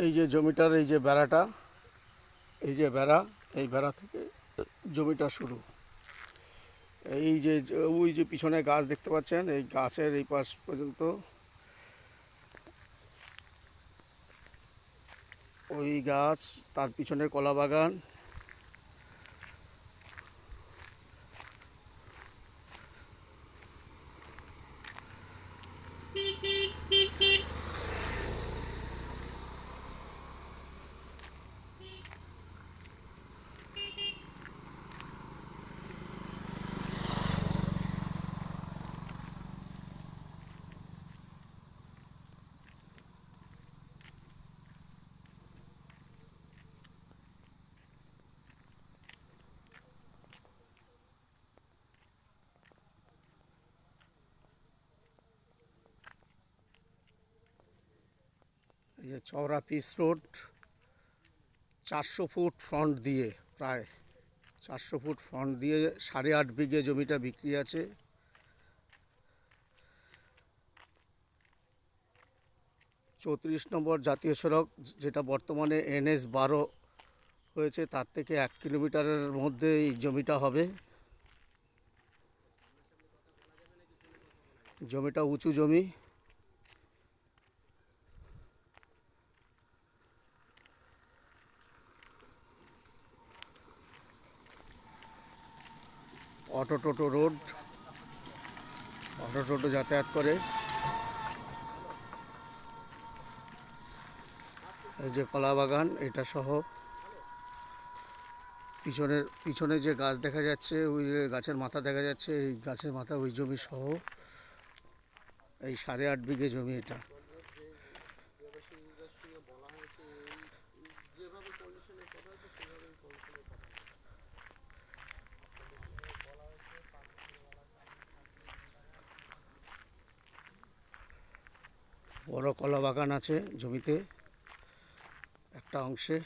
এই যে জমিটার এই যে বেড়াটা, এই যে বেড়া, এই বেড়া থেকে জমিটা শুরু। এই যে ওই যে পিছনে গাছ দেখতে পাচ্ছেন, এই গাছের এই পাশ পর্যন্ত ওই গাছ, তার পিছনের কলা বাগান এই যে চওড়া পিস রোড, চারশো ফুট ফ্রন্ট দিয়ে প্রায় চারশো ফুট ফ্রন্ট দিয়ে সাড়ে আট বিঘে জমিটা বিক্রি আছে। চৌত্রিশ নম্বর জাতীয় সড়ক যেটা বর্তমানে এনএস বারো হয়েছে, তার থেকে এক কিলোমিটারের মধ্যে এই জমিটা হবে। জমিটা উঁচু জমি। Auto toto road, auto toto যাতায়াত করে। এই যে কলা বাগান, এটা সহ পিছনের পিছনে যে গাছ দেখা যাচ্ছে, ওই যে গাছের মাথা দেখা যাচ্ছে, এই গাছের মাথা ওই জমি সহ, এই সাড়ে আট বিঘে জমি এটা। বড় কলা বাগান আছে জমিতে একটা অংশে।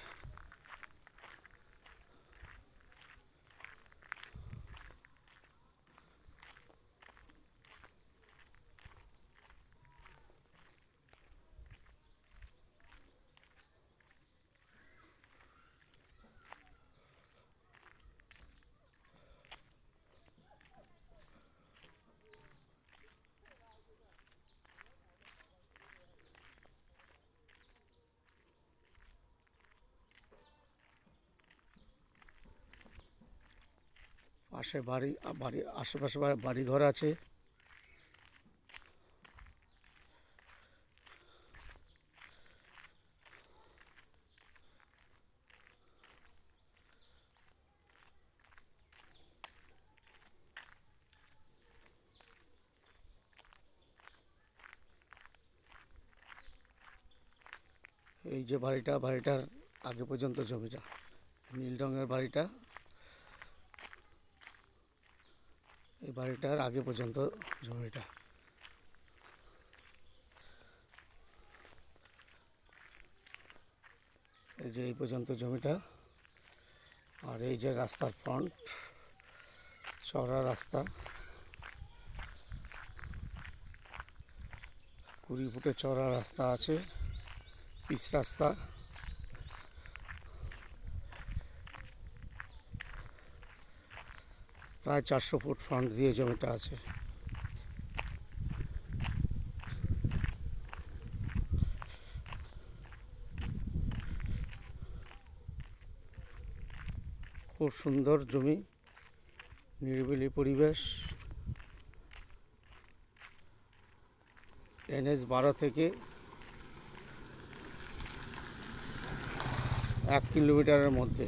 পাশে বাড়ি বাড়ি, আশেপাশে বাড়িঘর আছে। এই যে বাড়িটা, বাড়িটার আগে পর্যন্ত জমিটা, নীল রঙের বাড়িটা। এই বাড়িটার আগে পর্যন্ত জমিটা এই যে এই পর্যন্ত জমিটা। আর এই যে রাস্তার ফ্রন্ট চড়া রাস্তা। কুড়ি ফুটের চড়া রাস্তা আছে, পিচ রাস্তা। প্রায় চারশো ফুট ফ্রন্ট দিয়ে জমিটা আছে। খুব সুন্দর জমি, নিরিবিলি পরিবেশ। এনএস বারো থেকে এক কিলোমিটারের মধ্যে।